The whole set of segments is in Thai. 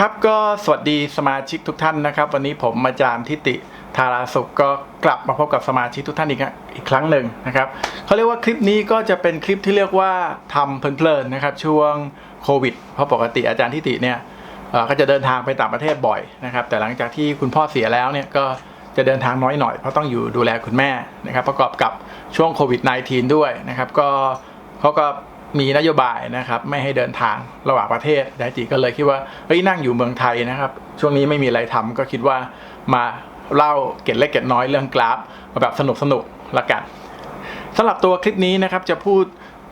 ครับก็สวัสดีสมาชิกทุกท่านนะครับ วันนี้ผมอาจารย์ทิติธาราสุขก็กลับมาพบกับสมาชิกทุกท่านอีกอีกครั้งหนึ่งนะครับเขาเรียกว่าคลิปนี้ก็จะเป็นคลิปที่เรียกว่าทำเพลินๆนะครับ ช่วงโควิดเพราะปกติอาจารย์ทิติเนี่ยก็จะเดินทางไปต่างประเทศบ่อยนะครับ แต่หลังจากที่คุณพ่อเสียแล้วเนี่ยก็จะเดินทางน้อยหน่อยเพราะต้องอยู่ดูแลคุณแม่นะครับ ประกอบกับช่วงโควิด -19 ด้วยนะครับ ก็เขาก็ มีนโยบายนะครับไม่ให้เดินทางระหว่างประเทศไดจิก็เลยคิดว่าเฮ้ยนั่งอยู่เมืองไทยนะครับ ช่วงนี้ไม่มีอะไรทำก็คิดว่ามาเล่าเก็ดเล็กเก็ดน้อยเรื่องกราฟมาแบบสนุกสนุกละกันสำหรับตัวคลิปนี้นะครับจะพูด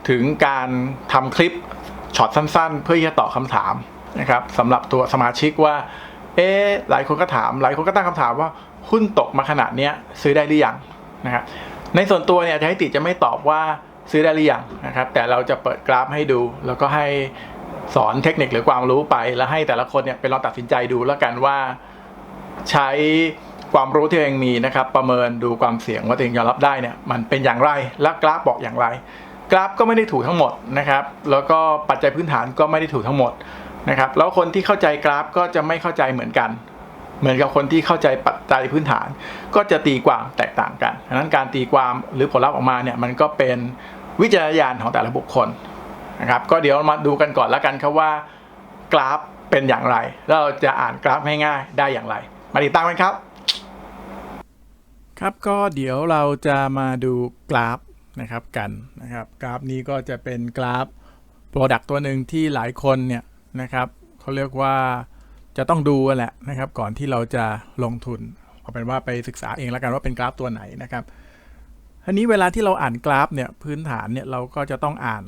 ถึงการทำคลิปช็อตสั้นๆ เพื่อที่จะตอบคำถามนะครับสำหรับตัวสมาชิกว่า เอ๊หลายคนก็ถาม หลายคนก็ตั้งคำถามว่าหุ้นตกมาขนาดเนี้ยซื้อได้หรือยังนะครับในส่วนตัวเนี่ยจารย์ให้ติจะไม่ตอบว่า ซื้อได้หรือยังนะครับ แต่เราจะเปิดกราฟให้ดู แล้วก็ให้สอนเทคนิคหรือความรู้ไป แล้วให้แต่ละคนเนี่ยเป็นลองตัดสินใจดูแล้วกันว่าใช้ความรู้ที่เองมีนะครับ ประเมินดูความเสี่ยงว่าตัวเองยอมรับได้เนี่ยมันเป็นอย่างไรและกราฟบอกอย่างไร กราฟก็ไม่ได้ถูกทั้งหมดนะครับ แล้วก็ปัจจัยพื้นฐานก็ไม่ได้ถูกทั้งหมดนะครับแล้วคนที่เข้าใจกราฟก็จะไม่เข้าใจเหมือนกัน เหมือนกับคนที่เข้าใจปัจจัยพื้นฐาน ก็จะตีความแตกต่างกันดังนั้นการตีความหรือผลลัพธ์ออกมาเนี่ยมันก็เป็นวิจารณญาณของแต่ละบุคคลนะครับก็เดี๋ยวมาดูกันก่อนแล้วกันครับว่ากราฟเป็นอย่างไร แล้วเราจะอ่านกราฟง่ายๆได้อย่างไร มาติดตามกันครับ ครับก็เดี๋ยวเราจะมาดูกราฟนะครับกันนะครับกราฟนี้ก็จะเป็นกราฟ Product ตัวหนึ่งที่หลายคนเนี่ยนะครับเขาเรียกว่า จะต้องดูแหละนะครับ ก่อนที่เราจะลงทุนเอาเป็นว่าไปศึกษาเองแล้วกันว่าเป็นกราฟตัวไหนนะครับทีนี้เวลาที่เราอ่านกราฟเนี่ยพื้นฐานเนี่ยเราก็จะต้องอ่าน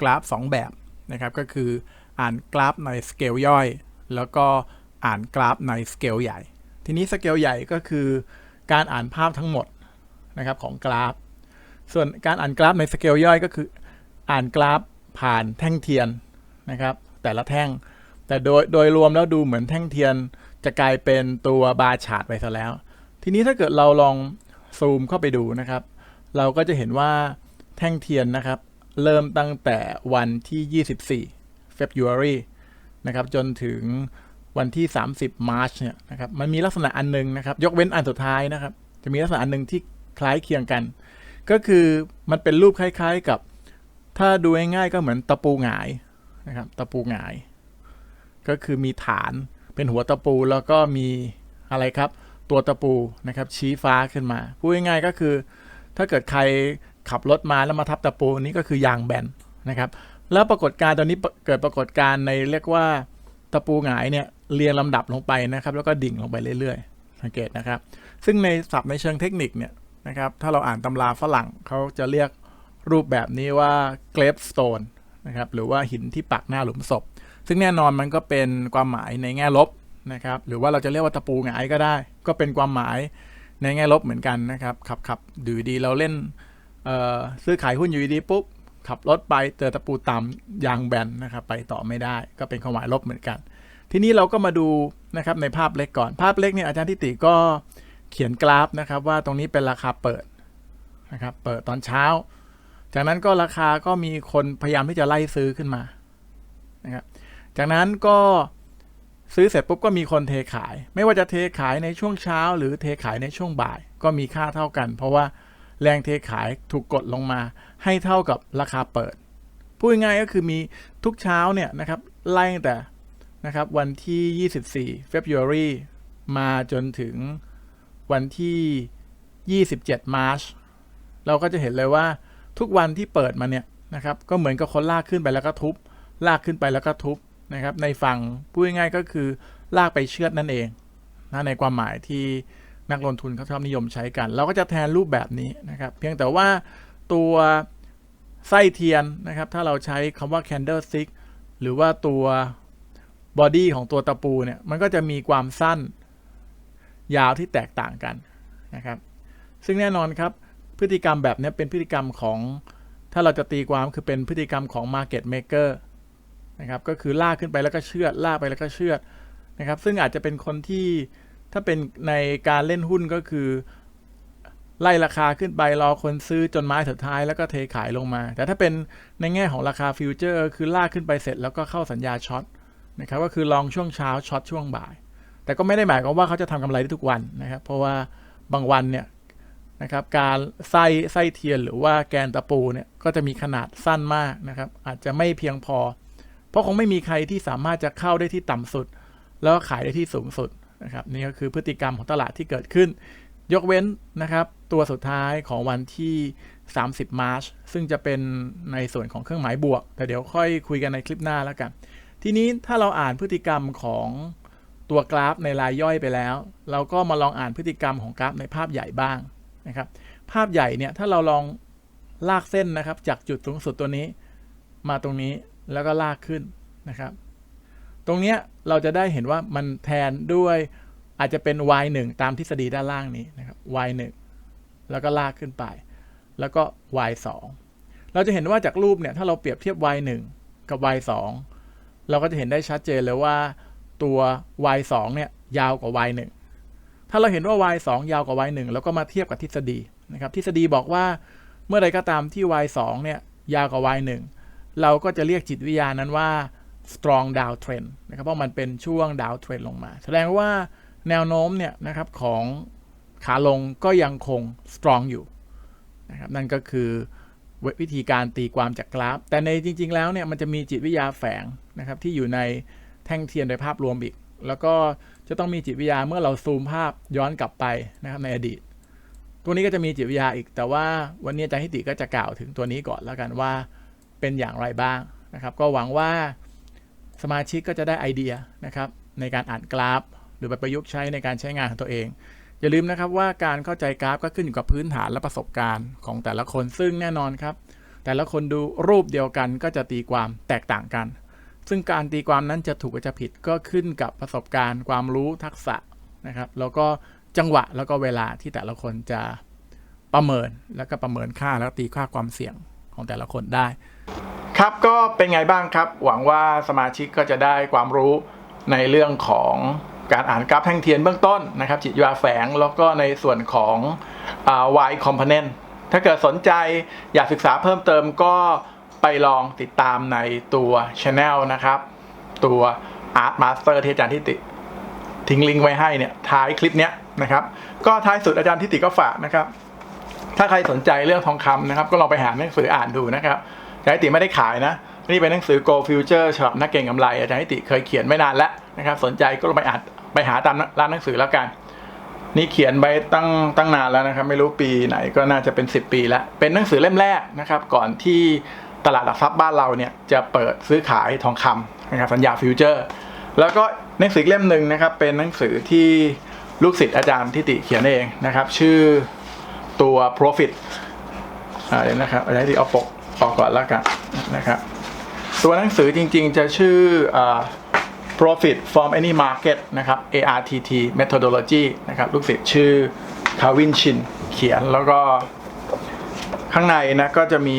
กราฟ 2 แบบนะครับ ก็คืออ่านกราฟในสเกลย่อย แล้วก็อ่านกราฟในสเกลใหญ่ ทีนี้สเกลใหญ่ก็คือการอ่านภาพทั้งหมดนะครับของกราฟ ส่วนการอ่านกราฟในสเกลย่อยก็คือ อ่านกราฟผ่านแท่งเทียนนะครับ แต่ละแท่ง แต่โดยโดยรวมแล้วดูเหมือนแท่งเทียนจะกลายเป็นตัวบาร์ชาร์ตไปซะแล้ว ทีนี้ถ้าเกิดเราลองซูมเข้าไปดูนะครับ เราก็จะเห็นว่าแท่งเทียนนะครับ เริ่มตั้งแต่วันที่ 24 February นะครับจนถึงวันที่ 30 March เนี่ยนะครับมันมีลักษณะอันหนึงนะครับ ยกเว้นอันสุดท้ายนะครับ จะมีลักษณะอันหนึงที่คล้ายเคียงกัน ก็คือมันเป็นรูปคล้ายๆกับ ถ้าดูง่ายๆก็เหมือนตะปูหงายนะครับตะปูหงาย ก็คือมีฐานเป็นหัวตะปูแล้วก็มีอะไรครับ ตัวตะปูนะครับชี้ฟ้าขึ้นมาพูดง่ายๆก็คือ ถ้าเกิดใครขับรถมาแล้วมาทับตะปูนี่ก็คือยางแบนนะครับ แล้วปรากฏการณ์ตอนนี้เกิดปรากฏการณ์ในเรียกว่าตะปูหงายเนี่ยเรียงลำดับลงไปนะครับ แล้วก็ดิ่งลงไปเรื่อยๆสังเกตนะครับ ซึ่งในศัพท์ในเชิงเทคนิคเนี่ยนะครับถ้าเราอ่านตำราฝรั่งเขาจะเรียกรูปแบบนี้ว่า gravestone นะครับหรือว่าหินที่ปักหน้าหลุมศพ ซึ่งแน่นอนมันก็เป็นความหมายในแง่ลบนะครับ หรือว่าเราจะเรียกว่าตะปูหงายก็ได้ ก็เป็นความหมายในแง่ลบเหมือนกันนะครับขับขับดูดีเราเล่นซื้อขายหุ้นอยู่ดีๆปุ๊บขับรถไปเจอตะปูต่ำยางแบนนะครับไปต่อไม่ได้ก็เป็นความหมายลบเหมือนกัน ทีนี้เราก็มาดูนะครับในภาพเล็กก่อน ภาพเล็กเนี่ยอาจารย์ทิติก็เขียนกราฟนะครับ ว่าตรงนี้เป็นราคาเปิดนะครับเปิดตอนเช้า จากนั้นก็ราคาก็มีคนพยายามที่จะไล่ซื้อขึ้นมานะครับ จากนั้นก็ซื้อเสร็จปุ๊บก็มีคนเทขาย ไม่ว่าจะเทขายในช่วงเช้า หรือเทขายในช่วงบ่าย ก็มีค่าเท่ากัน เพราะว่าแรงเทขายถูกกดลงมา ให้เท่ากับราคาเปิดพูดง่ายก็คือมีทุกเช้าเนี่ยนะครับไล่ตั้งแต่นะครับวันที่ 24 February มาจนถึงวันที่ 27 March เราก็จะเห็นเลยว่าทุกวันที่เปิดมาเนี่ยนะครับก็เหมือนกับคนลากขึ้นไปแล้วก็ทุบ ลากขึ้นไปแล้วก็ทุบ นะครับในฝั่งพูดง่ายๆก็คือลากไปเชือดนั่นเองนะในความหมายที่นักลงทุนเขาชอบนิยมใช้กัน เราก็จะแทนรูปแบบนี้นะครับ เพียงแต่ว่าตัวไส้เทียนนะครับ ถ้าเราใช้คำว่า candlestick หรือว่าตัวบอดี้ของตัวตะปูเนี่ย มันก็จะมีความสั้นยาวที่แตกต่างกันนะครับ ซึ่งแน่นอนครับ พฤติกรรมแบบนี้เป็นพฤติกรรมของ ถ้าเราจะตีความคือเป็นพฤติกรรมของ market maker นะครับก็คือลากขึ้นไปแล้วก็เชือดลากไปแล้วก็เชือดนะครับซึ่งอาจจะเป็นคนที่ถ้าเป็นในการเล่นหุ้นก็คือ ไล่ราคาขึ้นไปรอคนซื้อจนไม้สุดท้ายแล้วก็เทขายลงมา แต่ถ้าเป็นในแง่ของราคาฟิวเจอร์ คือลากขึ้นไปเสร็จแล้วก็เข้าสัญญาช็อตนะครับก็คือลองช่วงเช้าช็อตช่วงบ่าย แต่ก็ไม่ได้หมายความว่าเขาจะทำกำไรได้ทุกวันนะครับ เพราะว่าบางวันเนี่ยนะครับการไส้ไส้เทียนหรือว่าแกนตะปูเนี่ยก็จะมีขนาดสั้นมากนะครับอาจจะไม่เพียงพอ เพราะคงไม่มีใครที่สามารถจะเข้าได้ที่ต่ำสุด แล้วขายได้ที่สูงสุดนะครับนี่ก็คือพฤติกรรมของตลาดที่เกิดขึ้น ยกเว้นนะครับตัวสุดท้ายของวันที่ 30 มาร์ชซึ่งจะเป็นในส่วนของเครื่องหมายบวก แต่เดี๋ยวค่อยคุยกันในคลิปหน้าแล้วกัน ทีนี้ถ้าเราอ่านพฤติกรรมของตัวกราฟในรายย่อยไปแล้ว เราก็มาลองอ่านพฤติกรรมของกราฟในภาพใหญ่บ้างนะครับภาพใหญ่เนี่ยถ้าเราลองลากเส้นนะครับจากจุดสูงสุดตัวนี้ มาตรงนี้ แล้วก็ลากขึ้นนะครับ ตรงเนี้ยเราจะได้เห็นว่ามันแทนด้วยอาจจะเป็น y 1ตามทฤษฎีด้านล่างนี้นะครับ y 1แล้วก็ลากขึ้นไป แล้วก็ y 2เราจะเห็นว่าจากรูปเนี่ยถ้าเราเปรียบเทียบ y 1กับ y 2เราก็จะเห็นได้ชัดเจนเลยว่าตัว y 2เนี่ยยาวกว่า y 1ถ้าเราเห็นว่า y 2ยาวกว่า y 1แล้วก็มาเทียบกับทฤษฎีนะครับ ทฤษฎีบอกว่าเมื่อใดก็ตามที่ y 2เนี่ยยาวกว่า y 1 เราก็จะเรียกจิตวิทยานั้นว่า strong down trend นะครับเพราะมันเป็นช่วง down trend ลงมา แสดงว่าแนวโน้มเนี่ยนะครับของขาลงก็ยังคง strong อยู่นะครับนั่นก็คือวิธีการตีความจากกราฟ แต่ในจริง ๆ แล้วเนี่ยมันจะมีจิตวิทยาแฝงนะครับที่อยู่ในแท่งเทียนโดยภาพรวมอีก แล้วก็จะต้องมีจิตวิทยาเมื่อเราซูมภาพย้อนกลับไปนะครับในอดีต ตัวนี้ก็จะมีจิตวิทยาอีก แต่ว่าวันนี้อาจารย์ฮิติก็จะกล่าวถึงตัวนี้ก่อนแล้วกันว่า เป็นอย่างไรบ้างนะครับ ก็หวังว่าสมาชิกก็จะได้ไอเดียนะครับในการอ่านกราฟ หรือไปประยุกต์ใช้ในการใช้งานของตัวเอง อย่าลืมนะครับว่าการเข้าใจกราฟก็ขึ้นอยู่กับพื้นฐานและประสบการณ์ของแต่ละคนซึ่งแน่นอนครับ แต่ละคนดูรูปเดียวกันก็จะตีความแตกต่างกัน ซึ่งการตีความนั้นจะถูกหรือจะผิดก็ขึ้นกับประสบการณ์ ความรู้ทักษะนะครับ แล้วก็จังหวะแล้วก็เวลาที่แต่ละคนจะประเมินแล้วก็ประเมินค่าแล้วตีค่าความเสี่ยงของแต่ละคนได้ ครับก็เป็นไงบ้างครับ หวังว่าสมาชิกก็จะได้ความรู้ในเรื่องของการอ่านกราฟแท่งเทียนเบื้องต้นนะครับจิตวิทยาแฝงแล้วก็ในส่วนของอ่า Y component ถ้าเกิดสนใจอยากศึกษาเพิ่มเติมก็ไปลองติดตามในตัว Channel นะครับ ตัว Art Master ที่อาจารย์ทิติ ทิ้งลิงก์ไว้ให้เนี่ยท้ายคลิปเนี้ยนะครับ ก็ท้ายสุดอาจารย์ทิติก็ฝากนะครับ ถ้าใครสนใจเรื่องทองคำนะครับ ก็ลองไปหาหนังสืออ่านดูนะครับ จารย์นิติไม่ได้ขายนะ นี่เป็นหนังสือ Go Future ฉบับนักเก็งกำไร อาจารย์นิติเคยเขียนไม่นานแล้วนะครับ สนใจก็ลองไปอ่านไปหาตามร้านหนังสือแล้วกัน นี่เขียนไปตั้งตั้งนานแล้วนะครับ ไม่รู้ปีไหนก็น่าจะเป็น 10 ปีแล้ว เป็นหนังสือเล่มแรกนะครับ ก่อนที่ตลาดหลักทรัพย์บ้านเราเนี่ยจะเปิดซื้อขายทองคำนะครับสัญญาฟิวเจอร์ แล้วก็หนังสือเล่มหนึ่งนะครับ เป็นหนังสือที่ลูกศิษย์อาจารย์ทิติเขียนเองนะครับ ชื่อตัว profit อ่าเดี๋ยวนะครับอาจารย์ทิติเอาปก ออกก่อนล้วกันนะครับ ตัวหนังสือจริงๆจะชื่ออ่า profit from any market นะครับ ARTT methodology นะครับ ลูกศิษย์ชื่อคาวินชินเขียนแล้วก็ข้างในนะก็จะมี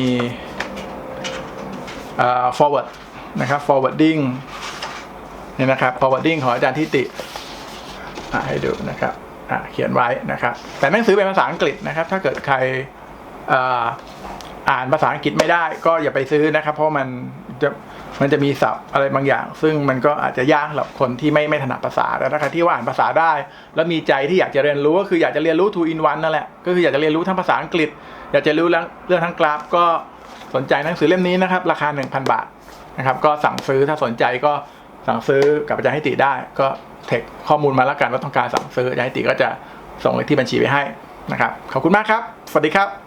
forward นะครับ forwarding เนี่ยนะครับ forwarding ของอาจารย์ทิติให้ดูนะครับเขียนไว้นะครับ แต่หนังสือเป็นภาษาอังกฤษนะครับ ถ้าเกิดใคร อ่านภาษาอังกฤษไม่ได้ก็อย่าไปซื้อนะครับ เพราะมันจะมันจะมีศัพท์อะไรบางอย่าง ซึ่งมันก็อาจจะยากสำหรับคนที่ไม่ไม่ถนัดภาษาแต่ถ้าใครที่ว่าอ่านภาษาได้ แล้วมีใจที่อยากจะเรียนรู้ก็คืออยากจะเรียนรู้ two in one นั่นแหละก็คืออยากจะเรียนรู้ทั้งภาษาอังกฤษ อยากจะรู้เรื่องเรื่องทั้งกราฟ ก็สนใจหนังสือเล่มนี้นะครับ ราคา 1,000 บาทนะครับก็สั่งซื้อถ้าสนใจก็สั่งซื้อกับอาจารย์ให้ติได้ ก็เทคข้อมูลมาแล้วกันว่าต้องการสั่งซื้ออาจารย์ให้ติก็จะส่งเลขที่บัญชีไปให้นะครับขอบคุณมากครับ สวัสดีครับ